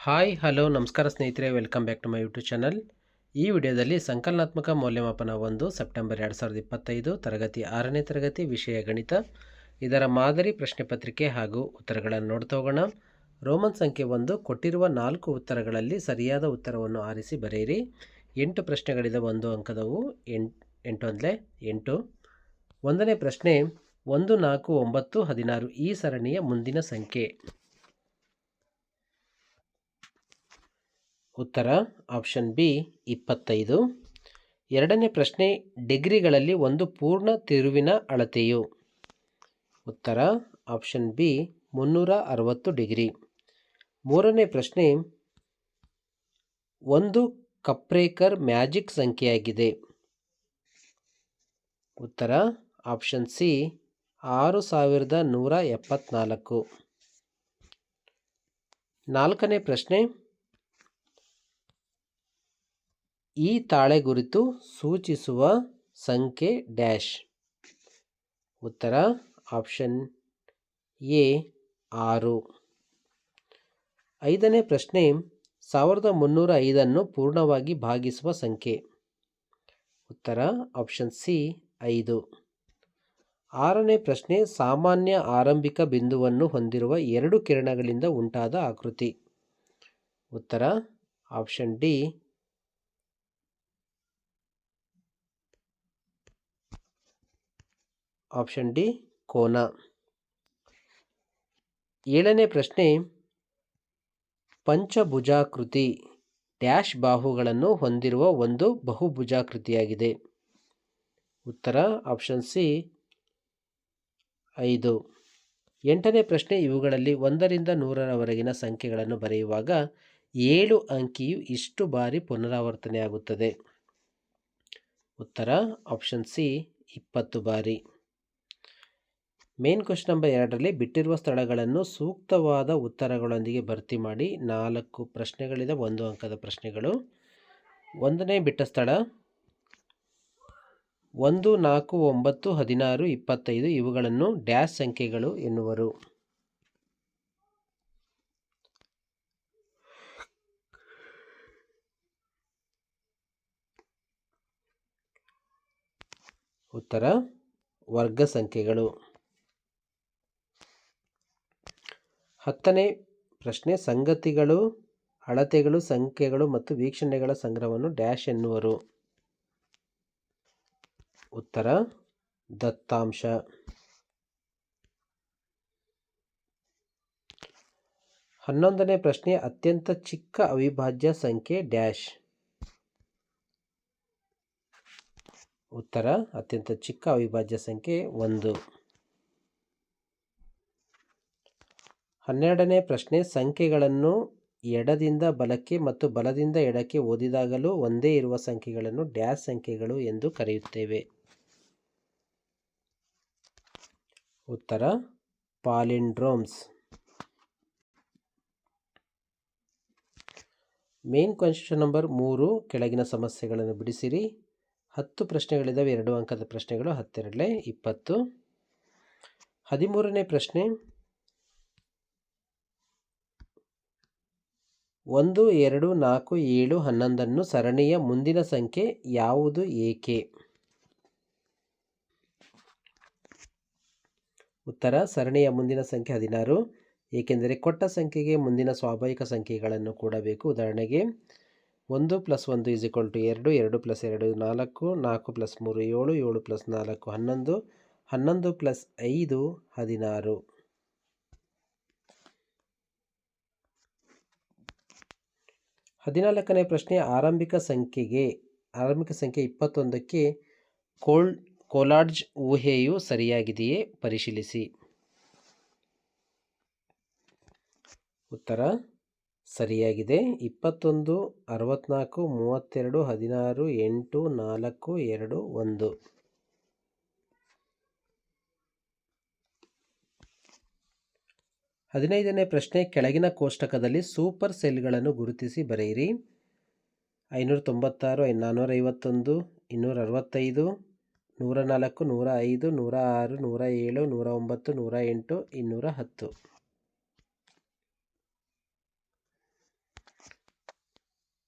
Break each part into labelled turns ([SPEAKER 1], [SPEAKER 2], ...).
[SPEAKER 1] Hi, hello, ನಮಸ್ಕಾರ ಸ್ನೇಹಿತರೆ, welcome back to my YouTube channel. ಈ ವಿಡಿಯೋದಲ್ಲಿ ಸಂಕಲನಾತ್ಮಕ ಮೌಲ್ಯಮಾಪನ ಒಂದು, ಸೆಪ್ಟೆಂಬರ್ ಎರಡು ಸಾವಿರದ ಇಪ್ಪತ್ತೈದು, ತರಗತಿ ಆರನೇ ತರಗತಿ ವಿಷಯ ಗಣಿತ. ಇದರ ಮಾದರಿ ಪ್ರಶ್ನೆ ಪತ್ರಿಕೆ ಹಾಗೂ ಉತ್ತರಗಳನ್ನು ನೋಡ್ತಾ ಹೋಗೋಣ. ರೋಮನ್ ಸಂಖ್ಯೆ ಒಂದು, ಕೊಟ್ಟಿರುವ ನಾಲ್ಕು ಉತ್ತರಗಳಲ್ಲಿ ಸರಿಯಾದ ಉತ್ತರವನ್ನು ಆರಿಸಿ ಬರೆಯಿರಿ. ಎಂಟು ಪ್ರಶ್ನೆಗಳಿದ ಒಂದು ಅಂಕದವು ಎಂಟು ಎಂಟು ಅಂದರೆ ಎಂಟು. ಒಂದನೇ ಪ್ರಶ್ನೆ, ಒಂದು, ನಾಲ್ಕು, ಒಂಬತ್ತು, ಹದಿನಾರು ಈ ಸರಣಿಯ ಮುಂದಿನ ಸಂಖ್ಯೆ. ಉತ್ತರ ಆಪ್ಷನ್ ಬಿ, ಇಪ್ಪತ್ತೈದು. ಎರಡನೇ ಪ್ರಶ್ನೆ, ಡಿಗ್ರಿಗಳಲ್ಲಿ ಒಂದು ಪೂರ್ಣ ತಿರುವಿನ ಅಳತೆಯು? ಉತ್ತರ ಆಪ್ಷನ್ ಬಿ, ಮುನ್ನೂರ ಅರವತ್ತು ಡಿಗ್ರಿ. ಮೂರನೇ ಪ್ರಶ್ನೆ, ಒಂದು ಕಪ್ರೇಕರ್ ಮ್ಯಾಜಿಕ್ ಸಂಖ್ಯೆಯಾಗಿದೆ? ಉತ್ತರ ಆಪ್ಷನ್ ಸಿ, ಆರು ಸಾವಿರದ ನೂರ ಎಪ್ಪತ್ನಾಲ್ಕು. ನಾಲ್ಕನೇ ಪ್ರಶ್ನೆ ಈ ತಾಳೆ ಗುರಿತು ಸೂಚಿಸುವ ಸಂಖ್ಯೆ ಡ್ಯಾಶ್. ಉತ್ತರ ಆಪ್ಷನ್ ಎ, ಆರು. ಐದನೇ ಪ್ರಶ್ನೆ, ಸಾವಿರದ ಮುನ್ನೂರ ಐದನ್ನು ಪೂರ್ಣವಾಗಿ ಭಾಗಿಸುವ ಸಂಖ್ಯೆ. ಉತ್ತರ ಆಪ್ಷನ್ ಸಿ, ಐದು. ಆರನೇ ಪ್ರಶ್ನೆ, ಸಾಮಾನ್ಯ ಆರಂಭಿಕ ಬಿಂದುವನ್ನು ಹೊಂದಿರುವ ಎರಡು ಕಿರಣಗಳಿಂದ ಉಂಟಾದ ಆಕೃತಿ. ಉತ್ತರ ಆಪ್ಷನ್ ಡಿ ಆಪ್ಷನ್ ಡಿ, ಕೋನ. ಏಳನೇ ಪ್ರಶ್ನೆ, ಪಂಚಭುಜಾಕೃತಿ ಡ್ಯಾಶ್ ಬಾಹುಗಳನ್ನು ಹೊಂದಿರುವ ಒಂದು ಬಹುಭುಜಾಕೃತಿಯಾಗಿದೆ. ಉತ್ತರ, ಆಪ್ಷನ್ ಸಿ, ಐದು. ಎಂಟನೇ ಪ್ರಶ್ನೆ, ಇವುಗಳಲ್ಲಿ ಒಂದರಿಂದ ನೂರರವರೆಗಿನ ಸಂಖ್ಯೆಗಳನ್ನು ಬರೆಯುವಾಗ ಏಳು ಅಂಕಿಯು ಇಷ್ಟು ಬಾರಿ ಪುನರಾವರ್ತನೆಯಾಗುತ್ತದೆ. ಉತ್ತರ, ಆಪ್ಷನ್ ಸಿ, ಇಪ್ಪತ್ತು ಬಾರಿ. ಮೇನ್ ಕ್ವಶನ್ ನಂಬರ್ ಎರಡರಲ್ಲಿ ಬಿಟ್ಟಿರುವ ಸ್ಥಳಗಳನ್ನು ಸೂಕ್ತವಾದ ಉತ್ತರಗಳೊಂದಿಗೆ ಭರ್ತಿ ಮಾಡಿ ನಾಲ್ಕು ಪ್ರಶ್ನೆಗಳಿದೆ, ಒಂದು ಅಂಕದ ಪ್ರಶ್ನೆಗಳು. ಒಂದನೇ ಬಿಟ್ಟ ಸ್ಥಳ. ಒಂದು, ನಾಲ್ಕು, ಒಂಬತ್ತು, ಹದಿನಾರು, ಇಪ್ಪತ್ತೈದು ಇವುಗಳನ್ನು ಡ್ಯಾಶ್ ಸಂಖ್ಯೆಗಳು ಎನ್ನುವರು. ಉತ್ತರ, ವರ್ಗ ಸಂಖ್ಯೆಗಳು. ಹತ್ತನೇ ಪ್ರಶ್ನೆ, ಸಂಗತಿಗಳು, ಅಳತೆಗಳು, ಸಂಖ್ಯೆಗಳು ಮತ್ತು ವೀಕ್ಷಣೆಗಳ ಸಂಗ್ರಹವನ್ನು ಡ್ಯಾಶ್ ಎನ್ನುವರು. ಉತ್ತರ, ದತ್ತಾಂಶ. ಹನ್ನೊಂದನೇ ಪ್ರಶ್ನೆ, ಅತ್ಯಂತ ಚಿಕ್ಕ ಅವಿಭಾಜ್ಯ ಸಂಖ್ಯೆ ಡ್ಯಾಶ್. ಉತ್ತರ, ಅತ್ಯಂತ ಚಿಕ್ಕ ಅವಿಭಾಜ್ಯ ಸಂಖ್ಯೆ ಒಂದು. ಹನ್ನೆರಡನೇ ಪ್ರಶ್ನೆ, ಸಂಖ್ಯೆಗಳನ್ನು ಎಡದಿಂದ ಬಲಕ್ಕೆ ಮತ್ತು ಬಲದಿಂದ ಎಡಕ್ಕೆ ಓದಿದಾಗಲೂ ಒಂದೇ ಇರುವ ಸಂಖ್ಯೆಗಳನ್ನು ಡ್ಯಾಶ್ ಸಂಖ್ಯೆಗಳು ಎಂದು ಕರೆಯುತ್ತೇವೆ. ಉತ್ತರ, ಪಾಲಿಂಡ್ರೋಮ್ಸ್. ಮೇನ್ ಕ್ವಶನ್ ನಂಬರ್ ಮೂರು, ಕೆಳಗಿನ ಸಮಸ್ಯೆಗಳನ್ನು ಬಿಡಿಸಿರಿ. ಹತ್ತು ಪ್ರಶ್ನೆಗಳಿದ್ದಾವೆ ಎರಡು ಅಂಕದ ಪ್ರಶ್ನೆಗಳು, ಹತ್ತೆರಡಲೇ ಇಪ್ಪತ್ತು. ಹದಿಮೂರನೇ ಪ್ರಶ್ನೆ ಒಂದು, ಎರಡು, ನಾಲ್ಕು, ಏಳು, ಹನ್ನೊಂದನ್ನು ಸರಣಿಯ ಮುಂದಿನ ಸಂಖ್ಯೆ ಯಾವುದು ಏಕೆ? ಉತ್ತರ, ಸರಣಿಯ ಮುಂದಿನ ಸಂಖ್ಯೆ ಹದಿನಾರು. ಏಕೆಂದರೆ ಕೊಟ್ಟ ಸಂಖ್ಯೆಗೆ ಮುಂದಿನ ಸ್ವಾಭಾವಿಕ ಸಂಖ್ಯೆಗಳನ್ನು ಕೂಡಬೇಕು. ಉದಾಹರಣೆಗೆ, ಒಂದು ಪ್ಲಸ್ ಒಂದು ಈಸ್ ಈಕ್ವಲ್ ಟು ಎರಡು ಎರಡು ಪ್ಲಸ್ ಎರಡು ನಾಲ್ಕು ನಾಲ್ಕು ಪ್ಲಸ್ ಮೂರು ಏಳು ಏಳು ಪ್ಲಸ್ ನಾಲ್ಕು ಹನ್ನೊಂದು ಹನ್ನೊಂದು ಪ್ಲಸ್ ಐದು ಹದಿನಾರು. ಹದಿನಾಲ್ಕನೇ ಪ್ರಶ್ನೆ ಆರಂಭಿಕ ಸಂಖ್ಯೆಗೆ, ಆರಂಭಿಕ ಸಂಖ್ಯೆ ಇಪ್ಪತ್ತೊಂದಕ್ಕೆ ಕೋಲ್, ಕೋಲಾಡ್ಜ್ ಊಹೆಯು ಸರಿಯಾಗಿದೆಯೇ? ಪರಿಶೀಲಿಸಿ. ಉತ್ತರ, ಸರಿಯಾಗಿದೆ. ಇಪ್ಪತ್ತೊಂದು, ಅರವತ್ನಾಲ್ಕು, ಮೂವತ್ತೆರಡು, ಹದಿನಾರು, ಎಂಟು, ನಾಲ್ಕು, ಎರಡು, ಒಂದು. ಹದಿನೈದನೇ ಪ್ರಶ್ನೆ ಕೆಳಗಿನ ಕೋಷ್ಟಕದಲ್ಲಿ ಸೂಪರ್ ಸೆಲ್ಗಳನ್ನು ಗುರುತಿಸಿ ಬರೆಯಿರಿ. ಐನೂರ ತೊಂಬತ್ತಾರು ನಾನ್ನೂರ ಐವತ್ತೊಂದು ಇನ್ನೂರ ಅರವತ್ತೈದು ನೂರ ನಾಲ್ಕು ನೂರ ಐದು ನೂರ ಆರು ನೂರ ಏಳು ನೂರ ಒಂಬತ್ತು ನೂರ ಎಂಟು ಇನ್ನೂರ ಹತ್ತು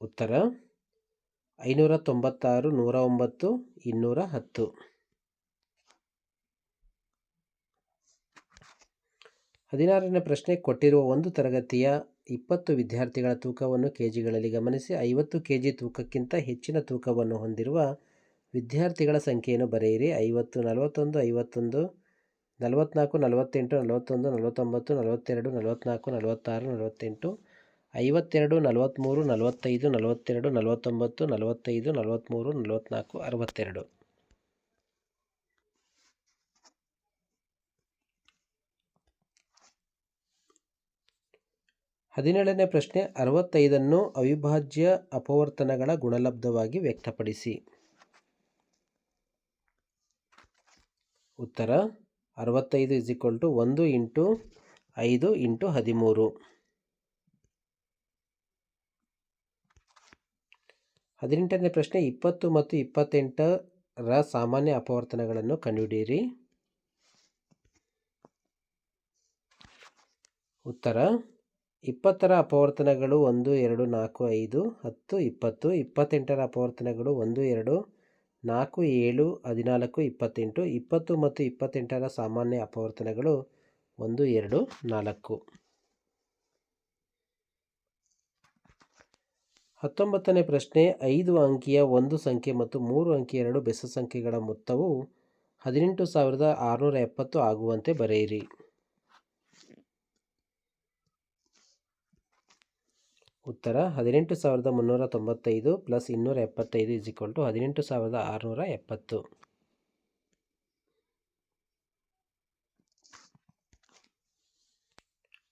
[SPEAKER 1] ಉತ್ತರ ಐನೂರ ತೊಂಬತ್ತಾರು ನೂರ ಒಂಬತ್ತು ಇನ್ನೂರ ಹತ್ತು ಹದಿನಾರನೇ ಪ್ರಶ್ನೆ ಕೊಟ್ಟಿರುವ ಒಂದು ತರಗತಿಯ ಇಪ್ಪತ್ತು ವಿದ್ಯಾರ್ಥಿಗಳ ತೂಕವನ್ನು ಕೆ ಜಿಗಳಲ್ಲಿ ಗಮನಿಸಿ. ಐವತ್ತು ಕೆ ಜಿ ತೂಕಕ್ಕಿಂತ ಹೆಚ್ಚಿನ ತೂಕವನ್ನು ಹೊಂದಿರುವ ವಿದ್ಯಾರ್ಥಿಗಳ ಸಂಖ್ಯೆಯನ್ನು ಬರೆಯಿರಿ. ಐವತ್ತು, ನಲವತ್ತೊಂದು, ಐವತ್ತೊಂದು ನಲವತ್ತ್ನಾಲ್ಕು ನಲವತ್ತೆಂಟು, ನಲವತ್ತೊಂದು, ನಲವತ್ತೊಂಬತ್ತು, ನಲವತ್ತೆರಡು ನಲವತ್ತ್ನಾಲ್ಕು ನಲವತ್ತಾರು, ನಲವತ್ತೆಂಟು, ಐವತ್ತೆರಡು ನಲವತ್ತ್ಮೂರು ನಲವತ್ತೈದು, ನಲವತ್ತೆರಡು, ನಲವತ್ತೊಂಬತ್ತು, ನಲವತ್ತೈದು ನಲವತ್ತ್ಮೂರು ನಲವತ್ತ್ನಾಲ್ಕು ಅರವತ್ತೆರಡು. ಹದಿನೇಳನೇ ಪ್ರಶ್ನೆ ಅರವತ್ತೈದನ್ನು ಅವಿಭಾಜ್ಯ ಅಪವರ್ತನಗಳ ಗುಣಲಬ್ಧವಾಗಿ ವ್ಯಕ್ತಪಡಿಸಿ. ಉತ್ತರ, ಅರವತ್ತೈದು ಇಸ್ ಈಕ್ವಲ್ ಟು ಒಂದು ಇಂಟು ಐದು ಇಂಟು ಹದಿಮೂರು. ಹದಿನೆಂಟನೇ ಪ್ರಶ್ನೆ ಇಪ್ಪತ್ತು ಮತ್ತು ಇಪ್ಪತ್ತೆಂಟರ ಸಾಮಾನ್ಯ ಅಪವರ್ತನಗಳನ್ನು ಕಂಡುಹಿಡಿಯಿರಿ. ಉತ್ತರ ಇಪ್ಪತ್ತರ ಅಪವರ್ತನಗಳು ಒಂದು, ಎರಡು, ನಾಲ್ಕು, ಐದು, ಹತ್ತು, ಇಪ್ಪತ್ತು, ಇಪ್ಪತ್ತೆಂಟರ ಅಪವರ್ತನಗಳು ಒಂದು, ಎರಡು, ನಾಲ್ಕು, ಏಳು, ಹದಿನಾಲ್ಕು, ಇಪ್ಪತ್ತೆಂಟು, ಇಪ್ಪತ್ತು ಮತ್ತು ಇಪ್ಪತ್ತೆಂಟರ ಸಾಮಾನ್ಯ ಅಪವರ್ತನಗಳು ಒಂದು, ಎರಡು, ನಾಲ್ಕು. ಹತ್ತೊಂಬತ್ತನೇ ಪ್ರಶ್ನೆ, ಐದು ಅಂಕಿಯ ಒಂದು ಸಂಖ್ಯೆ ಮತ್ತು ಮೂರು ಅಂಕಿಯ ಎರಡು ಬೆಸ ಸಂಖ್ಯೆಗಳ ಮೊತ್ತವು ಹದಿನೆಂಟು ಸಾವಿರದ ಆರುನೂರ ಎಪ್ಪತ್ತು ಆಗುವಂತೆ ಬರೆಯಿರಿ. ಉತ್ತರ ಹದಿನೆಂಟು ಸಾವಿರದ ಮುನ್ನೂರ ತೊಂಬತ್ತೈದು ಪ್ಲಸ್ ಇನ್ನೂರ ಎಪ್ಪತ್ತೈದು ಇಸ್ ಈಕ್ವಲ್ ಟು ಹದಿನೆಂಟು ಸಾವಿರದ ಆರುನೂರ ಎಪ್ಪತ್ತು.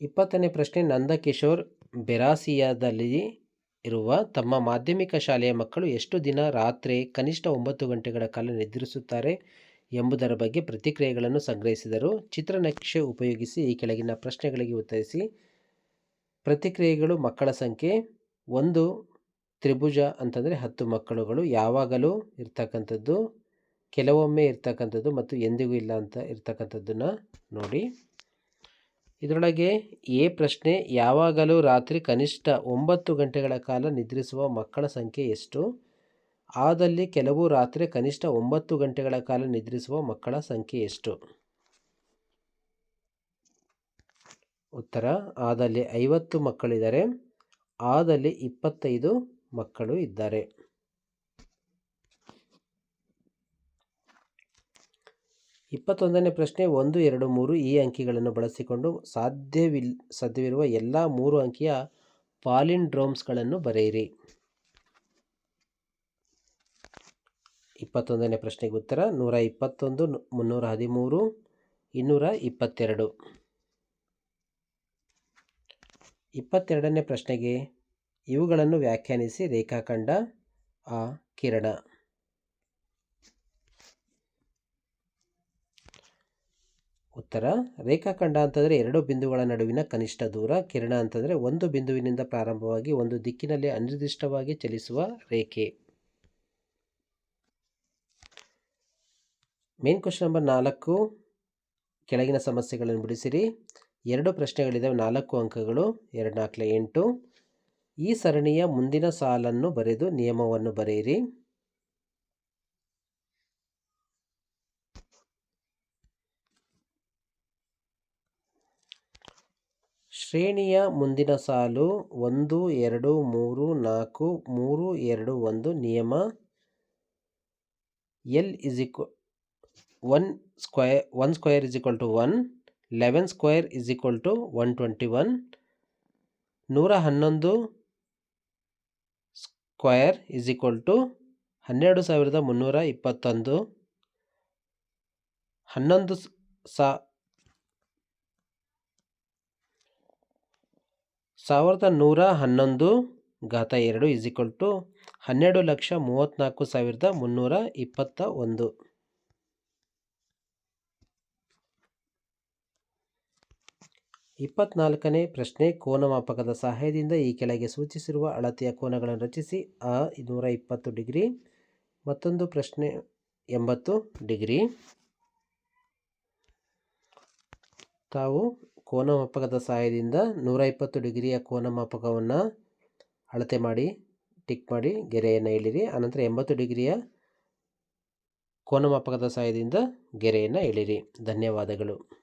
[SPEAKER 1] ಇಪ್ಪತ್ತನೇ ಪ್ರಶ್ನೆ, ನಂದಕಿಶೋರ್ ಬೆರಾಸಿಯಾದಲ್ಲಿ ಇರುವ ತಮ್ಮ ಮಾಧ್ಯಮಿಕ ಶಾಲೆಯ ಮಕ್ಕಳು ಎಷ್ಟು ದಿನ ರಾತ್ರಿ ಕನಿಷ್ಠ ಒಂಬತ್ತು ಗಂಟೆಗಳ ಕಾಲ ನಿದ್ರಿಸುತ್ತಾರೆ ಎಂಬುದರ ಬಗ್ಗೆ ಪ್ರತಿಕ್ರಿಯೆಗಳನ್ನು ಸಂಗ್ರಹಿಸಿದರು. ಚಿತ್ರನಕ್ಷೆ ಉಪಯೋಗಿಸಿ ಈ ಕೆಳಗಿನ ಪ್ರಶ್ನೆಗಳಿಗೆ ಉತ್ತರಿಸಿ. ಪ್ರತಿಕ್ರಿಯೆಗಳು ಮಕ್ಕಳ ಸಂಖ್ಯೆ, ಒಂದು ತ್ರಿಭುಜ ಅಂತಂದರೆ ಹತ್ತು ಮಕ್ಕಳುಗಳು ಯಾವಾಗಲೂ ಇರ್ತಕ್ಕಂಥದ್ದು, ಕೆಲವೊಮ್ಮೆ ಇರ್ತಕ್ಕಂಥದ್ದು ಮತ್ತು ಎಂದಿಗೂ ಇಲ್ಲ ಅಂತ ಇರ್ತಕ್ಕಂಥದ್ದನ್ನು ನೋಡಿ. ಇದರೊಳಗೆ ಎ ಪ್ರಶ್ನೆ, ಯಾವಾಗಲೂ ರಾತ್ರಿ ಕನಿಷ್ಠ ಒಂಬತ್ತು ಗಂಟೆಗಳ ಕಾಲ ನಿದ್ರಿಸುವ ಮಕ್ಕಳ ಸಂಖ್ಯೆ ಎಷ್ಟು? ಆದಲ್ಲಿ ಕೆಲವು ರಾತ್ರಿ ಕನಿಷ್ಠ ಒಂಬತ್ತು ಗಂಟೆಗಳ ಕಾಲ ನಿದ್ರಿಸುವ ಮಕ್ಕಳ ಸಂಖ್ಯೆ ಎಷ್ಟು? ಉತ್ತರ, ಆದಲ್ಲಿ ಐವತ್ತು ಮಕ್ಕಳಿದ್ದಾರೆ, ಆದಲ್ಲಿ ಇಪ್ಪತ್ತೈದು ಮಕ್ಕಳು ಇದ್ದಾರೆ. ಇಪ್ಪತ್ತೊಂದನೇ ಪ್ರಶ್ನೆ, ಒಂದು, ಎರಡು, ಮೂರು ಈ ಅಂಕಿಗಳನ್ನು ಬಳಸಿಕೊಂಡು ಸಾಧ್ಯವಿಲ್, ಸಾಧ್ಯವಿರುವ ಎಲ್ಲ ಮೂರು ಅಂಕಿಯ ಪಾಲಿಂಡ್ರೋಮ್ಸ್ಗಳನ್ನು ಬರೆಯಿರಿ. ಇಪ್ಪತ್ತೊಂದನೇ ಪ್ರಶ್ನೆಗೆ ಉತ್ತರ, ನೂರ ಇಪ್ಪತ್ತೊಂದು, ಮುನ್ನೂರ ಹದಿಮೂರು, ಇನ್ನೂರ ಇಪ್ಪತ್ತೆರಡು. ಇಪ್ಪತ್ತೆರಡನೇ ಪ್ರಶ್ನೆಗೆ ಇವುಗಳನ್ನು ವ್ಯಾಖ್ಯಾನಿಸಿ ರೇಖಾಖಂಡ ಆ ಕಿರಣ. ಉತ್ತರ, ರೇಖಾಖಂಡ ಅಂತಂದರೆ ಎರಡು ಬಿಂದುಗಳ ನಡುವಿನ ಕನಿಷ್ಠ ದೂರ, ಕಿರಣ ಅಂತಂದರೆ ಒಂದು ಬಿಂದುವಿನಿಂದ ಪ್ರಾರಂಭವಾಗಿ ಒಂದು ದಿಕ್ಕಿನಲ್ಲಿ ಅನಿರ್ದಿಷ್ಟವಾಗಿ ಚಲಿಸುವ ರೇಖೆ. ಮೇನ್ ಕ್ವಶನ್ ನಂಬರ್ ನಾಲ್ಕು, ಕೆಳಗಿನ ಸಮಸ್ಯೆಗಳನ್ನು ಬಿಡಿಸಿರಿ. ಎರಡು ಪ್ರಶ್ನೆಗಳಿದ್ದಾವೆ ನಾಲ್ಕು ಅಂಕಗಳು, ಎರಡು ನಾಲ್ಕಲೆ ಎಂಟು. ಈ ಸರಣಿಯ ಮುಂದಿನ ಸಾಲನ್ನು ಬರೆದು ನಿಯಮವನ್ನು ಬರೆಯಿರಿ. ಶ್ರೇಣಿಯ ಮುಂದಿನ ಸಾಲು ಒಂದು, ಎರಡು, ಮೂರು, ನಾಲ್ಕು, ಮೂರು, ಎರಡು, ಒಂದು ನಿಯಮ. L is equal one square one square is equal to one. Eleven square is equal to one twenty one ನೂರ ಹನ್ನೊಂದು ಸ್ಕ್ವಯರ್ ಇಸ್ ಈಕ್ವಲ್ ಟು ಹನ್ನೆರಡು ಸಾವಿರದ ಮುನ್ನೂರ ಇಪ್ಪತ್ತೊಂದು. ಹನ್ನೊಂದು ಸಾ ಸಾವಿರದ ನೂರ ಹನ್ನೊಂದು ಘಾತ ಎರಡು ಇಸ್ ಈಕ್ವಲ್ ಟು ಹನ್ನೆರಡು ಲಕ್ಷ ಮೂವತ್ತ್ನಾಲ್ಕು ಸಾವಿರದ ಮುನ್ನೂರ ಇಪ್ಪತ್ತ ಒಂದು ಇಪ್ಪತ್ನಾಲ್ಕನೇ ಪ್ರಶ್ನೆ ಕೋನಮಾಪಕದ ಸಹಾಯದಿಂದ ಈ ಕೆಳಗೆ ಸೂಚಿಸಿರುವ ಅಳತೆಯ ಕೋನಗಳನ್ನು ರಚಿಸಿ. ಅ ನೂರ ಇಪ್ಪತ್ತು ಡಿಗ್ರಿ. ಮತ್ತೊಂದು ಪ್ರಶ್ನೆ ಎಂಬತ್ತು ಡಿಗ್ರಿ. ತಾವು ಕೋನಮಾಪಕದ ಸಹಾಯದಿಂದ ನೂರ ಇಪ್ಪತ್ತು ಡಿಗ್ರಿಯ ಕೋನಮಾಪಕವನ್ನು ಅಳತೆ ಮಾಡಿ, ಟಿಕ್ ಮಾಡಿ, ಗೆರೆಯನ್ನು ಎಳಿರಿ. ಆನಂತರ ಎಂಬತ್ತು ಡಿಗ್ರಿಯ ಕೋನಮಾಪಕದ ಸಹಾಯದಿಂದ ಗೆರೆಯನ್ನು ಎಳಿರಿ. ಧನ್ಯವಾದಗಳು.